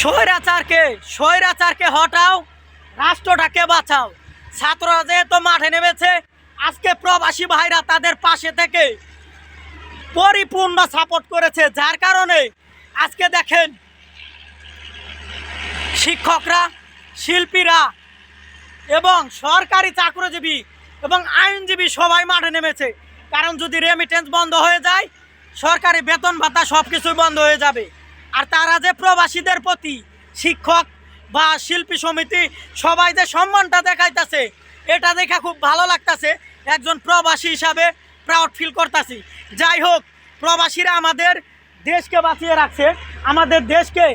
স্বৈরাচারকে স্বৈরাচারকে হটাও, রাষ্ট্রটাকে বাঁচাও। ছাত্ররা যেহেতু মাঠে নেমেছে, আজকে প্রবাসী ভাইরা তাদের পাশে থেকে পরিপূর্ণ সাপোর্ট করেছে, যার কারণে আজকে দেখেন শিক্ষকরা, শিল্পীরা এবং সরকারি চাকরিজীবী এবং আইনজীবী সবাই মাঠে নেমেছে। কারণ যদি রেমিটেন্স বন্ধ হয়ে যায়, সরকারি বেতন ভাতা সব কিছুই বন্ধ হয়ে যাবে। আর তারা যে প্রবাসীদের প্রতি শিক্ষক বা শিল্পী সমিতি সবাই যে সম্মানটা দেখাইতেছে, এটা দেখে খুব ভালো লাগতাছে, একজন প্রবাসী হিসাবে প্রাউড ফিল করতেছি। যাই হোক, প্রবাসীরা আমাদের দেশকে বাঁচিয়ে রাখছে, আমাদের দেশকে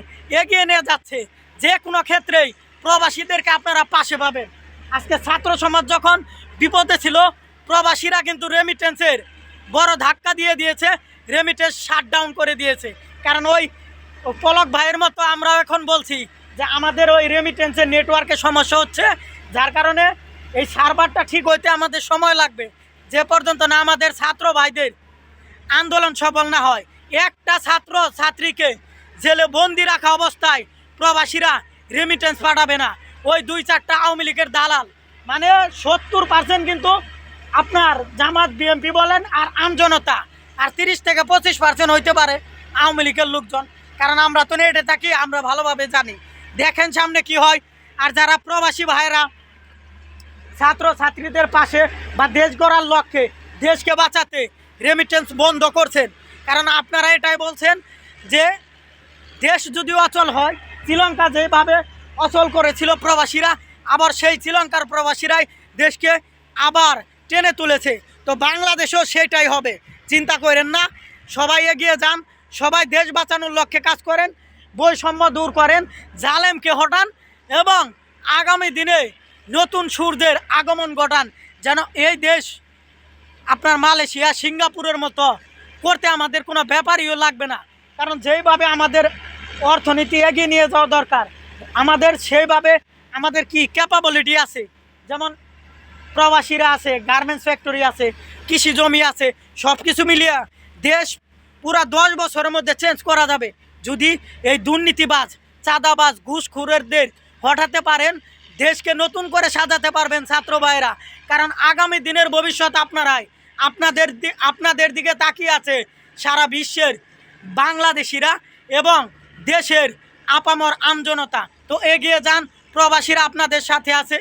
এগিয়ে নিয়ে যাচ্ছে। যে কোনো ক্ষেত্রেই প্রবাসীদেরকে আপনারা পাশে পাবেন। আজকে ছাত্র সমাজ যখন বিপদে ছিল, প্রবাসীরা কিন্তু রেমিটেন্সের বড় ধাক্কা দিয়ে দিয়েছে রেমিটেন্স শাট ডাউন করে দিয়েছে। কারণ ওই পলক ভাইয়ের মতো আমরাও এখন বলছি যে আমাদের ওই রেমিটেন্সের নেটওয়ার্কের সমস্যা হচ্ছে, যার কারণে এই সার্ভারটা ঠিক হইতে আমাদের সময় লাগবে। যে পর্যন্ত না আমাদের ছাত্র ভাইদের আন্দোলন সফল না হয়, একটা ছাত্র ছাত্রীকে জেলে বন্দি রাখা অবস্থায় প্রবাসীরা রেমিটেন্স পাঠাবে না। ওই দুই চারটা আওয়ামী লীগের দালাল। মানে সত্তর পার্সেন্ট কিন্তু আপনার জামাত বিএমপি বলেন আর আমজনতা। আর তিরিশ থেকে পঁচিশ পার্সেন্ট হইতে পারে আওয়ামী লীগের লোকজন। কারণ আমরা তো নেটে থাকি, আমরা ভালোভাবে জানি। দেখেন সামনে কি হয়, আর যারা প্রবাসী ভাইরা ছাত্র ছাত্রীদের পাশে বা দেশ গড়ার লক্ষ্যে দেশকে বাঁচাতে রেমিটেন্স বন্ধ করছেন। কারণ আপনারা এটাই বলছেন যে, দেশ যদি অচল হয়, শ্রীলঙ্কা যেভাবে অচল করেছিল প্রবাসীরা, আবার সেই শ্রীলঙ্কার প্রবাসীরাই দেশকে আবার টেনে তুলেছে। তো বাংলাদেশেও সেটাই হবে। চিন্তা করেন না, সবাই এগিয়ে যান সবাই দেশ বাঁচানোর লক্ষ্যে কাজ করেন, বৈষম্য দূর করেন, জালেমকে হটান এবং আগামী দিনে নতুন সূর্যের আগমন ঘটান, যেন এই দেশ আপনার মালয়েশিয়া, সিঙ্গাপুরের মতো করতে আমাদের কোনো ব্যাপারইও লাগবে না। কারণ যেইভাবে আমাদের অর্থনীতি এগিয়ে নিয়ে যাওয়া দরকার, আমাদের সেইভাবে আমাদের কি ক্যাপাবিলিটি আছে? যেমন প্রবাসীরা আছে গার্মেন্টস ফ্যাক্টরি আছে, কৃষি জমি আছে সব কিছু মিলিয়ে দেশ পুরা দশ বছরের মধ্যে চেঞ্জ করা যাবে। যদি এই দুর্নীতিবাজ, চাঁদাবাজ, ঘুষখুরেরদের হঠাতে পারেন, দেশকে নতুন করে সাজাতে পারবেন ছাত্র ভাইরা কারণ আগামী দিনের ভবিষ্যৎ আপনারাই। আপনাদের আপনাদের দিকে তাকিয়ে আছে সারা বিশ্বের বাংলাদেশিরা এবং দেশের আপামর আমজনতা। তো এগিয়ে যান, প্রবাসীরা আপনাদের সাথে আছে।